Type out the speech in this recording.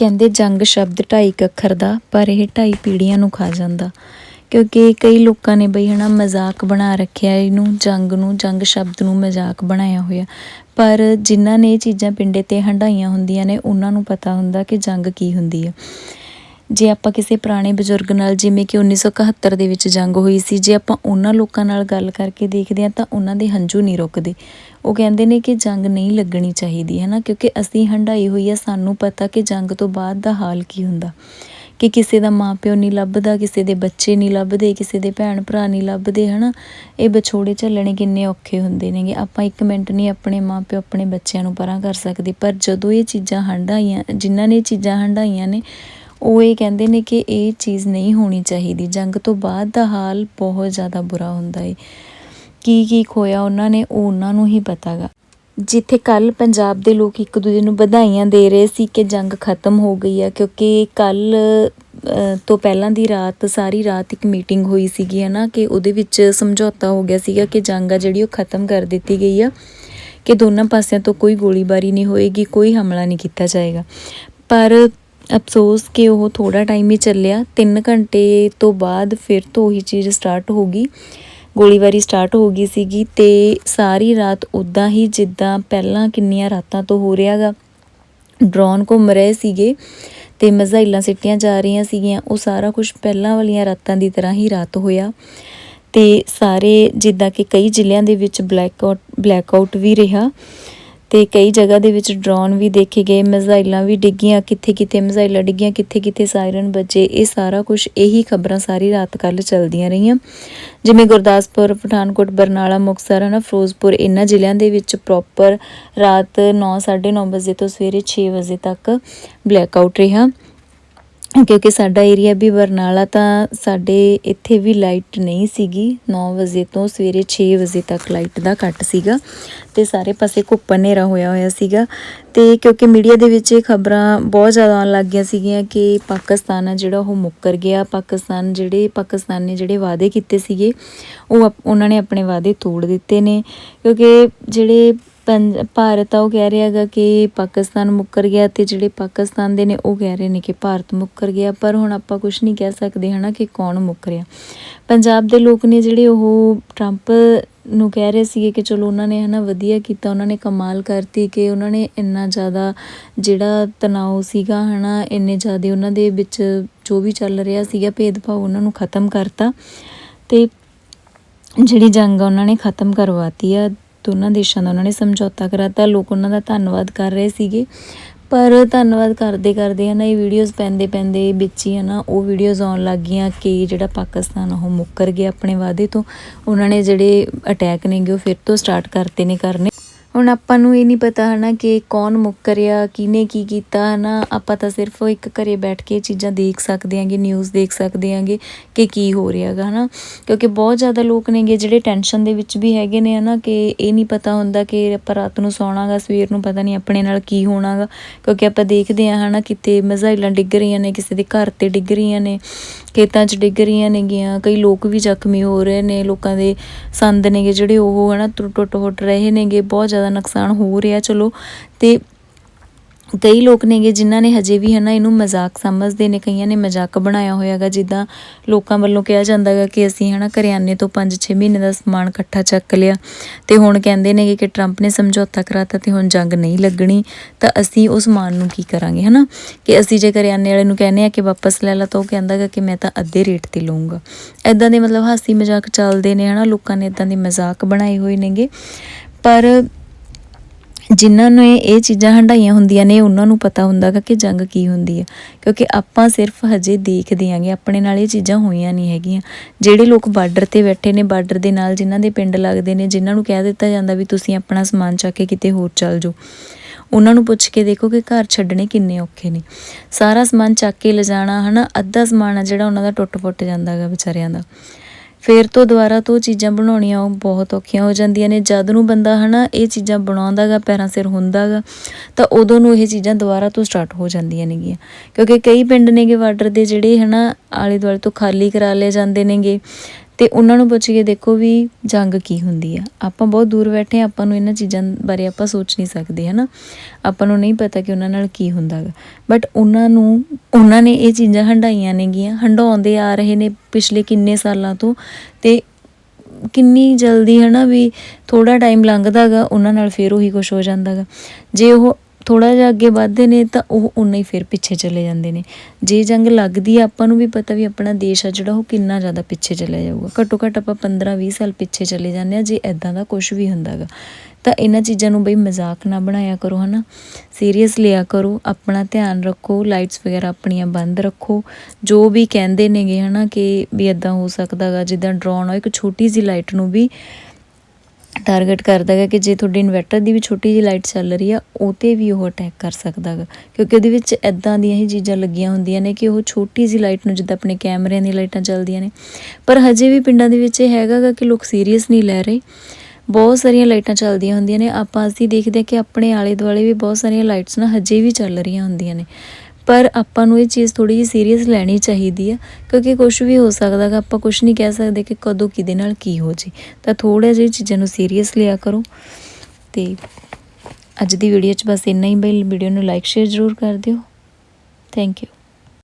ਕਹਿੰਦੇ ਜੰਗ ਸ਼ਬਦ ਢਾਈ ਕੁ ਅੱਖਰ ਦਾ, ਪਰ ਇਹ ਢਾਈ ਪੀੜ੍ਹੀਆਂ ਨੂੰ ਖਾ ਜਾਂਦਾ। ਕਿਉਂਕਿ ਕਈ ਲੋਕਾਂ ਨੇ ਬਈ ਹਨਾ ਮਜ਼ਾਕ ਬਣਾ ਰੱਖਿਆ ਇਹਨੂੰ, ਜੰਗ ਨੂੰ, ਜੰਗ ਸ਼ਬਦ ਨੂੰ ਮਜ਼ਾਕ ਬਣਾਇਆ ਹੋਇਆ। ਪਰ ਜਿਨ੍ਹਾਂ ਨੇ ਇਹ ਚੀਜ਼ਾਂ ਪਿੰਡੇ ਤੇ ਹੰਡਾਈਆਂ ਹੁੰਦੀਆਂ ਨੇ, ਉਹਨਾਂ ਨੂੰ ਪਤਾ ਹੁੰਦਾ ਕਿ ਜੰਗ ਕੀ ਹੁੰਦੀ ਹੈ। ਜੇ ਆਪਾਂ ਕਿਸੇ ਪੁਰਾਣੇ ਬਜ਼ੁਰਗ ਨਾਲ, ਜਿਵੇਂ ਕਿ 1971 ਦੇ ਵਿੱਚ ਜੰਗ ਹੋਈ ਸੀ, ਜੇ ਆਪਾਂ ਉਹਨਾਂ ਲੋਕਾਂ ਨਾਲ ਗੱਲ ਕਰਕੇ ਦੇਖਦੇ ਹਾਂ ਤਾਂ ਉਹਨਾਂ ਦੇ ਹੰਝੂ ਨਹੀਂ ਰੁਕਦੇ। ਉਹ ਕਹਿੰਦੇ ਨੇ ਕਿ ਜੰਗ ਨਹੀਂ ਲੱਗਣੀ ਚਾਹੀਦੀ, ਹੈ ਨਾ? ਕਿਉਂਕਿ ਅਸੀਂ ਹੰਡਾਈ ਹੋਈ ਹੈ ਸਾਨੂੰ ਪਤਾ ਕਿ ਜੰਗ ਤੋਂ ਬਾਅਦ ਦਾ ਹਾਲ ਕੀ ਹੁੰਦਾ। ਕਿ ਕਿਸੇ ਦਾ ਮਾਪਿਓ ਨਹੀਂ ਲੱਭਦਾ, ਕਿਸੇ ਦੇ ਬੱਚੇ ਨਹੀਂ ਲੱਭਦੇ, ਕਿਸੇ ਦੇ ਭੈਣ ਭਰਾ ਨਹੀਂ ਲੱਭਦੇ ਹਨਾ ਇਹ ਵਿਛੋੜੇ ਝੱਲਣੇ ਕਿੰਨੇ ਔਖੇ ਹੁੰਦੇ ਨੇਗੇ। ਆਪਾਂ ਇੱਕ ਮਿੰਟ ਨਹੀਂ ਆਪਣੇ ਮਾਪਿਓ, ਆਪਣੇ ਬੱਚਿਆਂ ਨੂੰ ਪਰਾਂ ਕਰ ਸਕਦੇ, ਪਰ ਜਦੋਂ ਇਹ ਚੀਜ਼ਾਂ ਹੰਡਾਈਆਂ ਜਿਨ੍ਹਾਂ ਨੇ ਇਹ ਚੀਜ਼ਾਂ ਹੰਡਾਈਆਂ ਨੇ ਉਹ ਇਹ ਕਹਿੰਦੇ ਨੇ ਕਿ ਇਹ ਚੀਜ਼ ਨਹੀਂ ਹੋਣੀ ਚਾਹੀਦੀ। ਜੰਗ ਤੋਂ ਬਾਅਦ ਦਾ ਹਾਲ ਬਹੁਤ ਜ਼ਿਆਦਾ ਬੁਰਾ ਹੁੰਦਾ ਏ। ਕੀ ਕੀ ਖੋਇਆ ਉਹਨਾਂ ਨੇ, ਉਹ ਉਹਨਾਂ ਨੂੰ ਹੀ ਪਤਾਗਾ। ਜਿੱਥੇ ਕੱਲ ਪੰਜਾਬ ਦੇ ਲੋਕ ਇੱਕ ਦੂਜੇ ਨੂੰ ਵਧਾਈਆਂ ਦੇ ਰਹੇ ਸੀ ਕਿ ਜੰਗ ਖਤਮ ਹੋ ਗਈ ਆ, ਕਿਉਂਕਿ ਕੱਲ ਤੋਂ ਪਹਿਲਾਂ ਦੀ ਰਾਤ, ਸਾਰੀ ਰਾਤ ਇੱਕ ਮੀਟਿੰਗ ਹੋਈ ਸੀਗੀ ਹਨਾ ਕਿ ਉਹਦੇ ਵਿੱਚ ਸਮਝੌਤਾ ਹੋ ਗਿਆ ਸੀਗਾ ਕਿ ਜੰਗ ਆ ਜਿਹੜੀ ਉਹ ਖਤਮ ਕਰ ਦਿੱਤੀ ਗਈ ਆ, ਕਿ ਦੋਨਾਂ ਪਾਸਿਆਂ ਤੋਂ ਕੋਈ ਗੋਲੀਬਾਰੀ ਨਹੀਂ ਹੋਏਗੀ, ਕੋਈ ਹਮਲਾ ਨਹੀਂ ਕੀਤਾ ਜਾਏਗਾ। ਪਰ ਅਫਸੋਸ ਕਿ ਉਹ ਥੋੜਾ ਟਾਈਮ ਹੀ ਚੱਲਿਆ। 3 ਘੰਟੇ ਤੋਂ ਬਾਅਦ ਫਿਰ ਤੋਂ ਉਹੀ ਚੀਜ਼ ਸਟਾਰਟ ਹੋ ਗਈ। ਗੋਲੀਬਾਰੀ ਸਟਾਰਟ ਹੋ ਗਈ ਸੀਗੀ ਤੇ ਸਾਰੀ ਰਾਤ ਉਦਾਂ ਹੀ ਜਿੱਦਾਂ ਪਹਿਲਾਂ ਕਿੰਨੀਆਂ ਰਾਤਾਂ ਤੋਂ ਹੋ ਰਿਹਾਗਾ। ਡਰੋਨ ਘੁੰਮ ਰਹੇ ਸੀਗੇ ਤੇ ਮਜ਼ਾਈਲਾਂ ਸਿੱਟੀਆਂ ਜਾ ਰਹੀਆਂ ਸੀਗੀਆਂ। ਉਹ ਸਾਰਾ ਕੁਝ ਪਹਿਲਾਂ ਵਾਲੀਆਂ ਰਾਤਾਂ ਦੀ ਤਰ੍ਹਾਂ ਹੀ ਰਾਤ ਹੋਇਆ। ਤੇ ਸਾਰੇ ਜਿੱਦਾਂ ਕਿ ਕਈ ਜ਼ਿਲ੍ਹਿਆਂ ਦੇ ਵਿੱਚ ਬਲੈਕ ਆਊਟ ਬਲੈਕ ਆਊਟ ਵੀ ਰਿਹਾ। ਤੇ ਕਈ ਜਗ੍ਹਾ ਦੇ ਵਿੱਚ ਡਰੋਨ ਵੀ ਦੇਖੇ ਗਏ, ਮਿਜ਼ਾਈਲਾਂ ਵੀ ਡਿੱਗੀਆਂ ਕਿੱਥੇ ਕਿੱਥੇ ਮਿਜ਼ਾਈਲਾਂ ਡਿੱਗੀਆਂ ਕਿੱਥੇ ਕਿੱਥੇ ਸਾਇਰਨ ਵੱਜੇ, ਇਹ ਸਾਰਾ ਕੁਝ ਇਹੀ ਖਬਰਾਂ ਸਾਰੀ ਰਾਤ ਕੱਲ ਚੱਲਦੀਆਂ ਰਹੀਆਂ। ਜਿਵੇਂ ਗੁਰਦਾਸਪੁਰ, ਪਠਾਨਕੋਟ, ਬਰਨਾਲਾ, ਮੁਕਤਸਰ ਹਨਾ ਫਿਰੋਜ਼ਪੁਰ, ਇਹਨਾਂ ਜ਼ਿਲ੍ਹਿਆਂ ਦੇ ਵਿੱਚ ਪ੍ਰੋਪਰ ਰਾਤ 9:30 ਵਜੇ ਤੋਂ ਸਵੇਰੇ 6 ਵਜੇ ਤੱਕ ਬਲੈਕ ਆਊਟ ਰਿਹਾ। ਕਿਉਂਕਿ ਸਾਡਾ ਏਰੀਆ ਵੀ ਬਰਨਾਲਾ ਤਾਂ ਸਾਡੇ ਇੱਥੇ ਵੀ ਲਾਈਟ ਨਹੀਂ ਸੀਗੀ। 9 ਵਜੇ ਤੋਂ ਸਵੇਰੇ 6 ਵਜੇ ਤੱਕ ਲਾਈਟ ਦਾ ਕੱਟ ਸੀਗਾ ਤੇ ਸਾਰੇ ਪਾਸੇ ਘੁੱਪ ਹਨੇਰਾ ਹੋਇਆ ਹੋਇਆ ਸੀਗਾ ਤੇ ਕਿਉਂਕਿ ਮੀਡੀਆ ਦੇ ਵਿੱਚ ਇਹ ਖਬਰਾਂ ਬਹੁਤ ਜ਼ਿਆਦਾ ਆਉਣ ਲੱਗ ਗਈਆਂ ਸੀਗੀਆਂ ਕਿ ਪਾਕਿਸਤਾਨ ਆ ਜਿਹੜਾ ਉਹ ਮੁੱਕਰ ਗਿਆ। ਪਾਕਿਸਤਾਨ ਜਿਹੜੇ ਪਾਕਿਸਤਾਨ ਨੇ ਜਿਹੜੇ ਵਾਅਦੇ ਕੀਤੇ ਸੀਗੇ, ਉਹ ਆਪ- ਉਹਨਾਂ ਨੇ ਆਪਣੇ ਵਾਅਦੇ ਤੋੜ ਦਿੱਤੇ ਨੇ। ਕਿਉਂਕਿ ਜਿਹੜੇ ਭਾਰਤ ਆ, ਉਹ ਕਹਿ ਰਿਹਾ ਹੈਗਾ ਕਿ ਪਾਕਿਸਤਾਨ ਮੁੱਕਰ ਗਿਆ ਤੇ ਜਿਹੜੇ ਪਾਕਿਸਤਾਨ ਦੇ ਨੇ, ਉਹ ਕਹਿ ਰਹੇ ਨੇ ਕਿ ਭਾਰਤ ਮੁੱਕਰ ਗਿਆ। ਪਰ ਹੁਣ ਆਪਾਂ ਕੁਝ ਨਹੀਂ ਕਹਿ ਸਕਦੇ ਹਨਾ ਕਿ ਕੌਣ ਮੁੱਕਰਿਆ ਪੰਜਾਬ ਦੇ ਲੋਕ ਨੇ ਜਿਹੜੇ ਉਹ ਟਰੰਪ ਨੂੰ ਕਹਿ ਰਹੇ ਸੀਗੇ ਕਿ ਚਲੋ ਉਹਨਾਂ ਨੇ ਹਨਾ ਵਧੀਆ ਕੀਤਾ, ਉਹਨਾਂ ਨੇ ਕਮਾਲ ਕਰਤੀ ਕਿ ਉਹਨਾਂ ਨੇ ਇੰਨਾ ਜ਼ਿਆਦਾ ਜਿਹੜਾ ਤਣਾਅ ਸੀਗਾ ਹਨਾ, ਇੰਨੇ ਜ਼ਿਆਦਾ ਉਹਨਾਂ ਦੇ ਵਿੱਚ ਜੋ ਵੀ ਚੱਲ ਰਿਹਾ ਸੀਗਾ ਭੇਦਭਾਵ ਉਹਨਾਂ ਨੂੰ ਖਤਮ ਕਰਤਾ ਤੇ ਜਿਹੜੀ ਜੰਗ ਆ, ਉਹਨਾਂ ਨੇ ਖਤਮ ਕਰਵਾਤੀ ਆ। ਦੋਨਾਂ ਦੇਸ਼ਾਂ ਦਾ ਉਹਨਾਂ ਨੇ ਸਮਝੌਤਾ ਕਰਾਤਾ ਲੋਕ ਉਹਨਾਂ ਦਾ ਧੰਨਵਾਦ ਕਰ ਰਹੇ ਸੀਗੇ। ਪਰ ਧੰਨਵਾਦ ਕਰਦੇ ਕਰਦੇ ਹਨਾ, ਇਹ ਵੀਡੀਓਜ਼ ਪੈਂਦੇ ਪੈਂਦੇ ਵਿੱਚ ਹੀ ਹਨਾ, ਉਹ ਵੀਡੀਓਜ਼ ਆਉਣ ਲੱਗ ਗਈਆਂ ਕਿ ਜਿਹੜਾ ਪਾਕਿਸਤਾਨ ਉਹ ਮੁੱਕਰ ਗਿਆ ਆਪਣੇ ਵਾਅਦੇ ਤੋਂ। ਉਹਨਾਂ ਨੇ ਜਿਹੜੇ ਅਟੈਕ ਨੇਗੇ ਉਹ ਫਿਰ ਤੋਂ ਸਟਾਰਟ ਕਰਤੇ ਨੇ ਕਰਨੇ। ਹੁਣ ਆਪਾਂ ਨੂੰ ਇਹ ਨਹੀਂ ਪਤਾ ਹਨਾ ਕਿ ਕੌਣ ਮੁੱਕਰਿਆ ਕਿਹਨੇ ਕੀ ਕੀਤਾ ਹਨਾ। ਆਪਾਂ ਤਾਂ ਸਿਰਫ ਇੱਕ ਘਰੇ ਬੈਠ ਕੇ ਇਹ ਚੀਜ਼ਾਂ ਦੇਖ ਸਕਦੇ ਆਂਗੇ ਨਿਊਜ਼ ਦੇਖ ਸਕਦੇ ਆਂਗੇ ਕਿ ਕੀ ਹੋ ਰਿਹਾ ਹੈਗਾ ਹਨਾ। ਕਿਉਂਕਿ ਬਹੁਤ ਜ਼ਿਆਦਾ ਲੋਕ ਨੇਗੇ ਜਿਹੜੇ ਟੈਨਸ਼ਨ ਦੇ ਵਿੱਚ ਵੀ ਹੈਗੇ ਨੇ ਹਨਾ ਕਿ ਇਹ ਨਹੀਂ ਪਤਾ ਹੁੰਦਾ ਕਿ ਆਪਾਂ ਰਾਤ ਨੂੰ ਸੌਣਾਗਾ, ਸਵੇਰ ਨੂੰ ਪਤਾ ਨਹੀਂ ਆਪਣੇ ਨਾਲ ਕੀ ਹੋਣਾਗਾ। ਕਿਉਂਕਿ ਆਪਾਂ ਦੇਖਦੇ ਆ ਹਨਾ ਕਿਤੇ ਮਜ਼ਾਈਲਾਂ ਡਿੱਗ ਰਹੀਆਂ ਨੇ, ਕਿਸੇ ਦੇ ਘਰ ਤੇ ਡਿੱਗ ਰਹੀਆਂ ਨੇ, ਖੇਤਾਂ 'ਚ ਡਿੱਗ ਰਹੀਆਂ ਨੇਗੀਆਂ। ਕਈ ਲੋਕ ਵੀ ਜ਼ਖਮੀ ਹੋ ਰਹੇ ਨੇ, ਲੋਕਾਂ ਦੇ ਸੰਦ ਨੇਗੇ ਜਿਹੜੇ ਉਹ ਹਨਾ ਟੁੱਟ ਟੁੱਟ ਫੁੱਟ ਰਹੇ ਨੇਗੇ। ਬਹੁਤ ਜ਼ਿਆਦਾ ਨੁਕਸਾਨ ਹੋ ਰਿਹਾ, ਚਲੋ। ਤੇ ਕਈ ਲੋਕ ਨੇਗੇ ਜਿਨ੍ਹਾਂ ਨੇ ਹਜੇ ਵੀ ਹਨਾ ਇਹਨੂੰ ਮਜ਼ਾਕ ਸਮਝਦੇ ਨੇ, ਕਈਆਂ ਨੇ ਮਜ਼ਾਕ ਬਣਾਇਆ ਹੋਇਆਗਾ, ਜਿੱਦਾਂ ਲੋਕਾਂ ਵੱਲੋਂ ਕਿਹਾ ਜਾਂਦਾਗਾ ਕਿ ਅਸੀਂ ਹਨਾ ਕਰਿਆਨੇ ਤੋਂ 5-6 ਮਹੀਨੇ ਦਾ ਸਮਾਨ ਇਕੱਠਾ ਚੱਕ ਲਿਆ। ਤੇ ਹੁਣ ਕਹਿੰਦੇ ਨੇਗੇ ਕਿ ਟਰੰਪ ਨੇ ਸਮਝੌਤਾ ਕਰਾਤਾ ਤੇ ਹੁਣ ਜੰਗ ਨਹੀਂ ਲੱਗਣੀ, ਤਾਂ ਅਸੀਂ ਉਸ ਸਮਾਨ ਨੂੰ ਕੀ ਕਰਾਂਗੇ ਹਨਾ? ਕਿ ਅਸੀਂ ਜੇ ਕਰਿਆਨੇ ਵਾਲੇ ਨੂੰ ਕਹਿੰਦੇ ਆ ਕਿ ਵਾਪਸ ਲੈ ਲਾ, ਤਾਂ ਉਹ ਕਹਿੰਦਾਗਾ ਕਿ ਮੈਂ ਤਾਂ ਅੱਧੇ ਰੇਟ ਤੇ ਲਵਾਂਗਾ ਐਦਾਂ ਦੇ ਮਤਲਬ ਹਾਸੀ ਮਜ਼ਾਕ ਚੱਲਦੇ ਨੇ ਹਨਾ, ਲੋਕਾਂ ਨੇ ਇਦਾਂ ਦੇ ਮਜ਼ਾਕ ਬਣਾਏ ਹੋਏ ਨੇਗੇ। ਪਰ ਜਿਨ੍ਹਾਂ ਨੇ ਇਹ ਚੀਜ਼ਾਂ ਹੰਡਾਈਆਂ ਹੁੰਦੀਆਂ ਨੇ, ਉਹਨਾਂ ਨੂੰ ਪਤਾ ਹੁੰਦਾਗਾ ਕਿ ਜੰਗ ਕੀ ਹੁੰਦੀ ਹੈ ਕਿਉਂਕਿ ਆਪਾਂ ਸਿਰਫ ਹਜੇ ਦੇਖਦੇ ਆਂਗੇ, ਆਪਣੇ ਨਾਲ ਇਹ ਚੀਜ਼ਾਂ ਹੋਈਆਂ ਨਹੀਂ ਹੈਗੀਆਂ। ਜਿਹੜੇ ਲੋਕ ਬਾਰਡਰ ਤੇ ਬੈਠੇ ਨੇ, ਬਾਰਡਰ ਦੇ ਨਾਲ ਜਿਨ੍ਹਾਂ ਦੇ ਪਿੰਡ ਲੱਗਦੇ ਨੇ, ਜਿਨ੍ਹਾਂ ਨੂੰ ਕਹਿ ਦਿੱਤਾ ਜਾਂਦਾ ਵੀ ਤੁਸੀਂ ਆਪਣਾ ਸਮਾਨ ਚੱਕ ਕੇ ਕਿਤੇ ਹੋਰ ਚੱਲ ਜਾਓ। ਉਹਨਾਂ ਨੂੰ ਪੁੱਛ ਕੇ ਦੇਖੋ ਕਿ ਘਰ ਛੱਡਣੇ ਕਿੰਨੇ ਔਖੇ ਨੇ। ਸਾਰਾ ਸਮਾਨ ਚੱਕ ਕੇ ਲਿਜਾਣਾ, ਹਨਾ? ਅੱਧਾ ਸਮਾਨ ਆ ਜਿਹੜਾ ਉਹਨਾਂ ਦਾ ਟੁੱਟ ਫੁੱਟ ਜਾਂਦਾਗਾ ਵਿਚਾਰਿਆਂ ਦਾ। ਫਿਰ ਤੋਂ ਦੁਬਾਰਾ ਤੋਂ ਚੀਜ਼ਾਂ ਬਣਾਉਣੀਆਂ ਉਹ ਬਹੁਤ ਔਖੀਆਂ ਹੋ ਜਾਂਦੀਆਂ ਨੇ। ਜਦ ਨੂੰ ਬੰਦਾ ਹਨਾ ਇਹ ਚੀਜ਼ਾਂ ਬਣਾਉਂਦਾਗਾ, ਪੈਰਾਂ ਸਿਰ ਹੁੰਦਾਗਾ, ਤਾਂ ਉਦੋਂ ਨੂੰ ਇਹ ਚੀਜ਼ਾਂ ਦੁਬਾਰਾ ਤੋਂ ਸਟਾਰਟ ਹੋ ਜਾਂਦੀਆਂ ਨੇਗੀਆਂ। ਕਿਉਂਕਿ ਕਈ ਪਿੰਡ ਨੇਗੇ ਬਾਰਡਰ ਦੇ ਜਿਹੜੇ ਹਨਾ ਆਲੇ ਦੁਆਲੇ ਤੋਂ ਖਾਲੀ ਕਰਾ ਲਏ ਜਾਂਦੇ ਨੇਗੇ। ਤੇ ਉਹਨਾਂ ਨੂੰ ਪੁੱਛ ਕੇ ਦੇਖੋ ਵੀ ਜੰਗ ਕੀ ਹੁੰਦੀ ਆ। ਆਪਾਂ ਬਹੁਤ ਦੂਰ ਬੈਠੇ ਹਾਂ, ਆਪਾਂ ਨੂੰ ਇਹਨਾਂ ਚੀਜ਼ਾਂ ਬਾਰੇ ਆਪਾਂ ਸੋਚ ਨਹੀਂ ਸਕਦੇ ਹਨਾ? ਆਪਾਂ ਨੂੰ ਨਹੀਂ ਪਤਾ ਕਿ ਉਹਨਾਂ ਨਾਲ ਕੀ ਹੁੰਦਾ ਗਾ। ਬਟ ਉਹਨਾਂ ਨੂੰ ਉਹਨਾਂ ਨੇ ਇਹ ਚੀਜ਼ਾਂ ਹੰਡਾਈਆਂ ਨੇਗੀਆਂ। ਹੰਡਾਉਂਦੇ ਆ ਰਹੇ ਨੇ ਪਿਛਲੇ ਕਿੰਨੇ ਸਾਲਾਂ ਤੋਂ ਤੇ ਕਿੰਨੀ ਜਲਦੀ ਹਨਾ ਵੀ ਥੋੜਾ ਟਾਈਮ ਲੰਘਦਾ ਗਾ ਉਹਨਾਂ ਨਾਲ ਫਿਰ ਉਹੀ ਕੁਝ ਹੋ ਜਾਂਦਾ ਗਾ। ਜੇ ਉਹ ਥੋੜਾ ਜਿਹਾ ਅੱਗੇ ਵੱਧਦੇ ਨੇ ਤਾਂ ਉਹ ਉਨਾ ਹੀ ਫਿਰ ਪਿੱਛੇ ਚਲੇ ਜਾਂਦੇ ਨੇ। ਜੇ ਜੰਗ ਲੱਗਦੀ ਆ, ਆਪਾਂ ਨੂੰ ਵੀ ਪਤਾ ਵੀ ਆਪਣਾ ਦੇਸ਼ ਆ ਜਿਹੜਾ ਉਹ ਕਿੰਨਾ ਜ਼ਿਆਦਾ ਪਿੱਛੇ ਚਲੇ ਜਾਊਗਾ। ਘੱਟੋ ਘੱਟ ਆਪਾਂ 15 20 ਸਾਲ ਪਿੱਛੇ ਚਲੇ ਜਾਂਦੇ ਆ, ਜੇ ਐਦਾਂ ਦਾ ਕੁਝ ਵੀ ਹੁੰਦਾ ਗਾ। ਤਾਂ ਇਹਨਾਂ ਚੀਜ਼ਾਂ ਨੂੰ ਬਈ ਮਜ਼ਾਕ ਨਾ ਬਣਾਇਆ ਕਰੋ, ਹਨਾ? ਸੀਰੀਅਸ ਲਿਆ ਕਰੋ, ਆਪਣਾ ਧਿਆਨ ਰੱਖੋ ਲਾਈਟਸ ਵਗੈਰਾ ਆਪਣੀਆਂ ਬੰਦ ਰੱਖੋ। ਜੋ ਵੀ ਕਹਿੰਦੇ ਨੇਗੇ, ਹਨਾ, ਕਿ ਵੀ ਐਦਾਂ ਹੋ ਸਕਦਾ ਗਾ, ਜਿੱਦਾਂ ਡਰੋਨ ਹੋ ਇੱਕ ਛੋਟੀ ਜਿਹੀ ਲਾਈਟ ਨੂੰ ਵੀ ਟਾਰਗੇਟ ਕਰਦਾ ਹੈ ਕਿ ਜੇ ਤੁਹਾਡੇ ਇਨਵਰਟਰ ਦੀ ਵੀ ਛੋਟੀ ਜਿਹੀ ਲਾਈਟ ਚੱਲ ਰਹੀ ਆ ਉਹ 'ਤੇ ਵੀ ਉਹ ਅਟੈਕ ਕਰ ਸਕਦਾ ਗਾ ਕਿਉਂਕਿ ਉਹਦੇ ਵਿੱਚ ਐਦਾਂ ਦੀਆਂ ਹੀ ਚੀਜ਼ਾਂ ਲੱਗੀਆਂ ਹੁੰਦੀਆਂ ਨੇ ਕਿ ਉਹ ਛੋਟੀ ਜਿਹੀ ਲਾਈਟ ਨੂੰ ਜਿੱਦਾਂ ਆਪਣੇ ਕੈਮਰਿਆਂ ਦੀ ਲਾਈਟਾਂ ਚੱਲਦੀਆਂ ਨੇ। ਪਰ ਹਜੇ ਵੀ ਪਿੰਡਾਂ ਦੇ ਵਿੱਚ ਇਹ ਹੈਗਾ ਗਾ ਕਿ ਲੋਕ ਸੀਰੀਅਸ ਨਹੀਂ ਲੈ ਰਹੇ। ਬਹੁਤ ਸਾਰੀਆਂ ਲਾਈਟਾਂ ਚੱਲਦੀਆਂ ਹੁੰਦੀਆਂ ਨੇ। ਆਪਾਂ ਅਸੀਂ ਦੇਖਦੇ ਹਾਂ ਕਿ ਆਪਣੇ ਆਲੇ ਦੁਆਲੇ ਵੀ ਬਹੁਤ ਸਾਰੀਆਂ ਲਾਈਟਸ ਨਾ ਹਜੇ ਵੀ ਚੱਲ ਰਹੀਆਂ ਹੁੰਦੀਆਂ ਨੇ। ਪਰ ਆਪਾਂ ਨੂੰ ਇਹ ਚੀਜ਼ ਥੋੜੀ ਜਿਹੀ ਸੀਰੀਅਸ ਲੈਣੀ ਚਾਹੀਦੀ ਆ, ਕਿਉਂਕਿ ਕੁਝ ਵੀ ਹੋ ਸਕਦਾ ਗਾ, ਆਪਾਂ ਕੁਝ ਨਹੀਂ ਕਹਿ ਸਕਦੇ ਕਿ ਕਦੋਂ ਕਿਹਦੇ ਨਾਲ ਕੀ ਹੋ ਜੇ। ਤਾਂ ਥੋੜ੍ਹਾ ਜਿਹਾ ਚੀਜ਼ਾਂ ਨੂੰ ਸੀਰੀਅਸ ਲਿਆ ਕਰੋ। ਤੇ ਅੱਜ ਦੀ ਵੀਡੀਓ 'ਚ ਬਸ ਇੰਨਾ ਹੀ, ਬਈ ਵੀਡੀਓ ਨੂੰ ਲਾਈਕ ਸ਼ੇਅਰ ਜ਼ਰੂਰ ਕਰ ਦਿਓ। Thank you